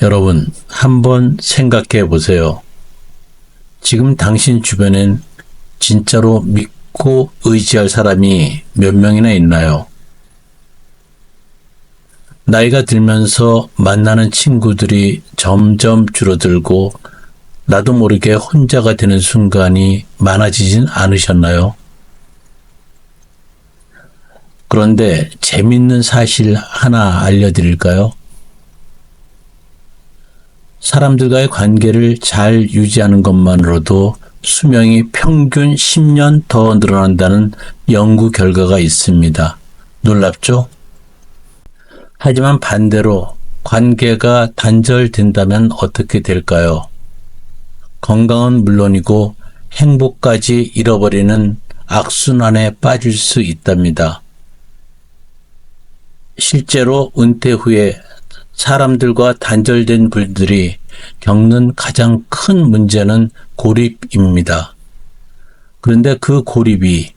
여러분, 한번 생각해 보세요. 지금 당신 주변엔 진짜로 믿고 의지할 사람이 몇 명이나 있나요? 나이가 들면서 만나는 친구들이 점점 줄어들고 나도 모르게 혼자가 되는 순간이 많아지진 않으셨나요? 그런데 재밌는 사실 하나 알려드릴까요? 사람들과의 관계를 잘 유지하는 것만으로도 수명이 평균 10년 더 늘어난다는 연구 결과가 있습니다. 놀랍죠? 하지만 반대로 관계가 단절된다면 어떻게 될까요? 건강은 물론이고 행복까지 잃어버리는 악순환에 빠질 수 있답니다. 실제로 은퇴 후에 사람들과 단절된 분들이 겪는 가장 큰 문제는 고립입니다. 그런데 그 고립이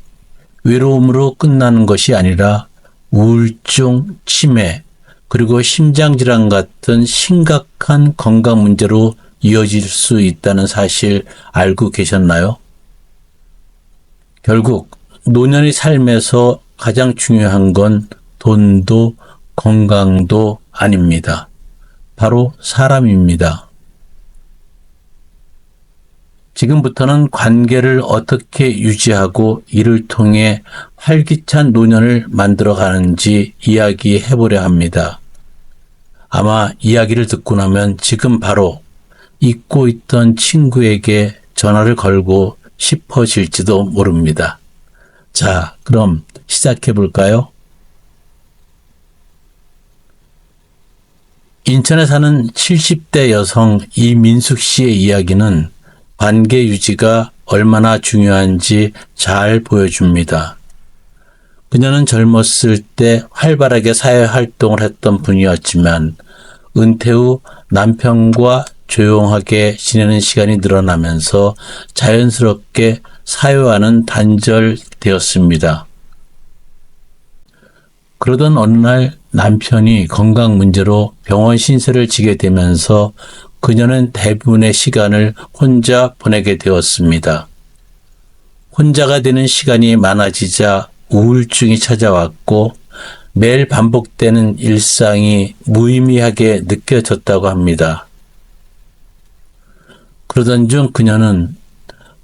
외로움으로 끝나는 것이 아니라 우울증, 치매, 그리고 심장질환 같은 심각한 건강 문제로 이어질 수 있다는 사실 알고 계셨나요? 결국 노년의 삶에서 가장 중요한 건 돈도 건강도 아닙니다. 바로 사람입니다. 지금부터는 관계를 어떻게 유지하고 이를 통해 활기찬 노년을 만들어 가는지 이야기해 보려 합니다. 아마 이야기를 듣고 나면 지금 바로 잊고 있던 친구에게 전화를 걸고 싶어질지도 모릅니다. 자, 그럼 시작해 볼까요? 인천에 사는 70대 여성 이민숙 씨의 이야기는 관계 유지가 얼마나 중요한지 잘 보여줍니다. 그녀는 젊었을 때 활발하게 사회 활동을 했던 분이었지만 은퇴 후 남편과 조용하게 지내는 시간이 늘어나면서 자연스럽게 사회와는 단절되었습니다. 그러던 어느 날 남편이 건강 문제로 병원 신세를 지게 되면서 그녀는 대부분의 시간을 혼자 보내게 되었습니다. 혼자가 되는 시간이 많아지자 우울증이 찾아왔고 매일 반복되는 일상이 무의미하게 느껴졌다고 합니다. 그러던 중 그녀는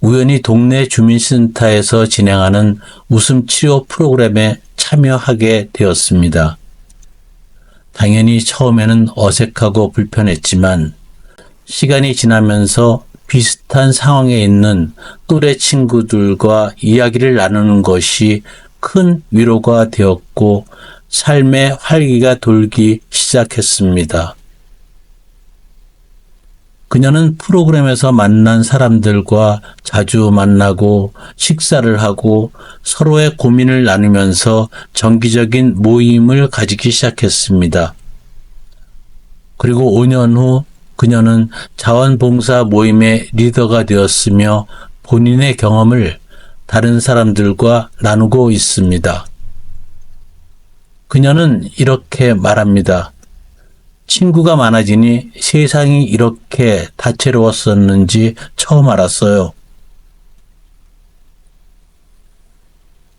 우연히 동네 주민센터에서 진행하는 웃음 치료 프로그램에 참여하게 되었습니다. 당연히 처음에는 어색하고 불편했지만 시간이 지나면서 비슷한 상황에 있는 또래 친구들과 이야기를 나누는 것이 큰 위로가 되었고 삶의 활기가 돌기 시작했습니다. 그녀는 프로그램에서 만난 사람들과 자주 만나고 식사를 하고 서로의 고민을 나누면서 정기적인 모임을 가지기 시작했습니다. 그리고 5년 후 그녀는 자원봉사 모임의 리더가 되었으며 본인의 경험을 다른 사람들과 나누고 있습니다. 그녀는 이렇게 말합니다. 친구가 많아지니 세상이 이렇게 다채로웠었는지 처음 알았어요.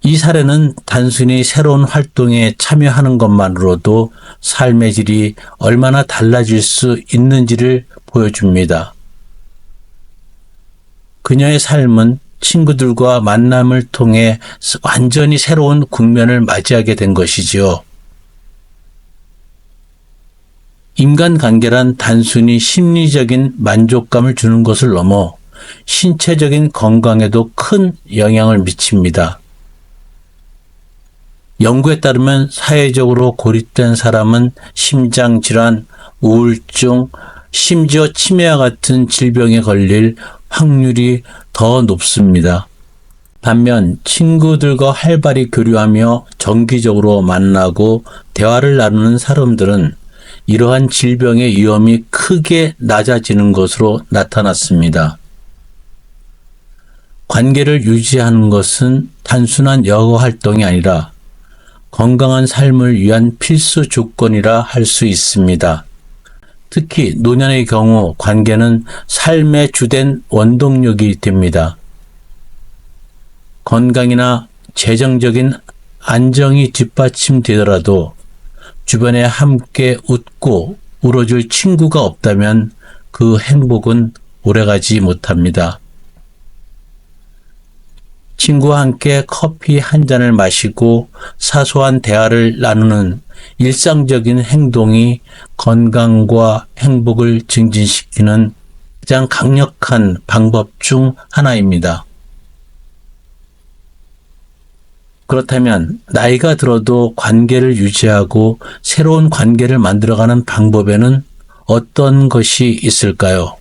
이 사례는 단순히 새로운 활동에 참여하는 것만으로도 삶의 질이 얼마나 달라질 수 있는지를 보여줍니다. 그녀의 삶은 친구들과 만남을 통해 완전히 새로운 국면을 맞이하게 된 것이지요. 인간관계란 단순히 심리적인 만족감을 주는 것을 넘어 신체적인 건강에도 큰 영향을 미칩니다. 연구에 따르면 사회적으로 고립된 사람은 심장질환, 우울증, 심지어 치매와 같은 질병에 걸릴 확률이 더 높습니다. 반면 친구들과 활발히 교류하며 정기적으로 만나고 대화를 나누는 사람들은 이러한 질병의 위험이 크게 낮아지는 것으로 나타났습니다. 관계를 유지하는 것은 단순한 여가 활동이 아니라 건강한 삶을 위한 필수 조건이라 할 수 있습니다. 특히 노년의 경우 관계는 삶의 주된 원동력이 됩니다. 건강이나 재정적인 안정이 뒷받침되더라도 주변에 함께 웃고 울어줄 친구가 없다면 그 행복은 오래가지 못합니다. 친구와 함께 커피 한 잔을 마시고 사소한 대화를 나누는 일상적인 행동이 건강과 행복을 증진시키는 가장 강력한 방법 중 하나입니다. 그렇다면 나이가 들어도 관계를 유지하고 새로운 관계를 만들어가는 방법에는 어떤 것이 있을까요?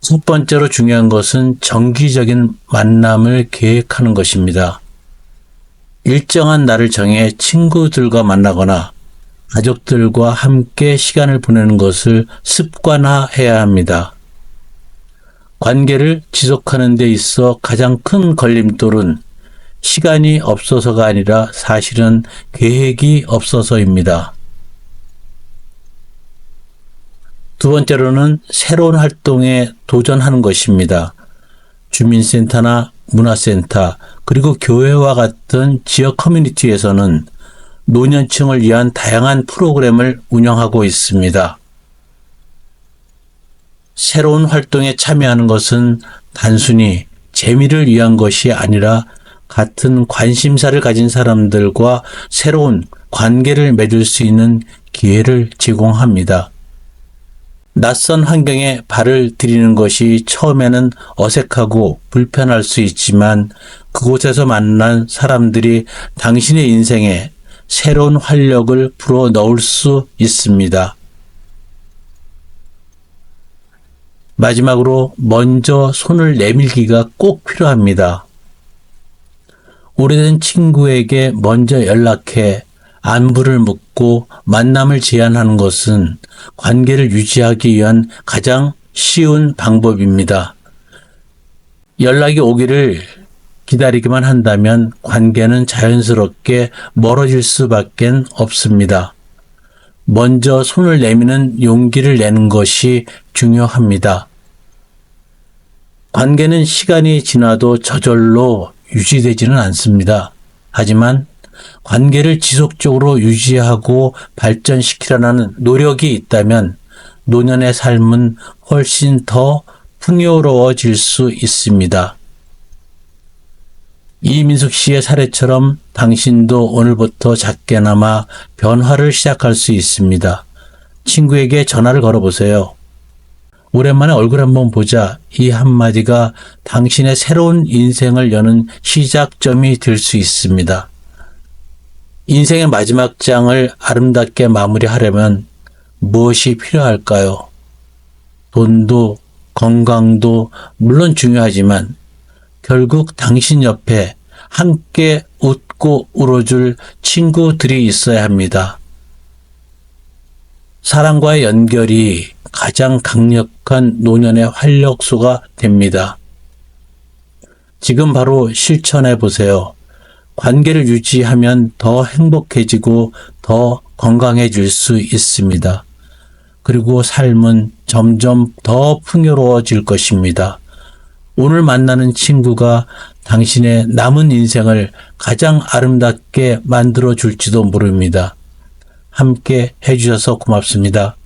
첫 번째로 중요한 것은 정기적인 만남을 계획하는 것입니다. 일정한 날을 정해 친구들과 만나거나 가족들과 함께 시간을 보내는 것을 습관화해야 합니다. 관계를 지속하는 데 있어 가장 큰 걸림돌은 시간이 없어서가 아니라 사실은 계획이 없어서입니다. 두 번째로는 새로운 활동에 도전하는 것입니다. 주민센터나 문화센터, 그리고 교회와 같은 지역 커뮤니티에서는 노년층을 위한 다양한 프로그램을 운영하고 있습니다. 새로운 활동에 참여하는 것은 단순히 재미를 위한 것이 아니라 같은 관심사를 가진 사람들과 새로운 관계를 맺을 수 있는 기회를 제공합니다. 낯선 환경에 발을 들이는 것이 처음에는 어색하고 불편할 수 있지만 그곳에서 만난 사람들이 당신의 인생에 새로운 활력을 불어 넣을 수 있습니다. 마지막으로 먼저 손을 내밀기가 꼭 필요합니다. 오래된 친구에게 먼저 연락해 안부를 묻고 만남을 제안하는 것은 관계를 유지하기 위한 가장 쉬운 방법입니다. 연락이 오기를 기다리기만 한다면 관계는 자연스럽게 멀어질 수밖에 없습니다. 먼저 손을 내미는 용기를 내는 것이 중요합니다. 관계는 시간이 지나도 저절로 유지되지는 않습니다. 하지만 관계를 지속적으로 유지하고 발전시키려는 노력이 있다면 노년의 삶은 훨씬 더 풍요로워질 수 있습니다. 이민숙 씨의 사례처럼 당신도 오늘부터 작게나마 변화를 시작할 수 있습니다. 친구에게 전화를 걸어보세요. 오랜만에 얼굴 한번 보자. 이 한마디가 당신의 새로운 인생을 여는 시작점이 될 수 있습니다. 인생의 마지막 장을 아름답게 마무리하려면 무엇이 필요할까요? 돈도 건강도 물론 중요하지만 결국 당신 옆에 함께 웃고 울어줄 친구들이 있어야 합니다. 사랑과의 연결이 가장 강력한 노년의 활력소가 됩니다. 지금 바로 실천해 보세요. 관계를 유지하면 더 행복해지고 더 건강해질 수 있습니다. 그리고 삶은 점점 더 풍요로워질 것입니다. 오늘 만나는 친구가 당신의 남은 인생을 가장 아름답게 만들어 줄지도 모릅니다. 함께 해주셔서 고맙습니다.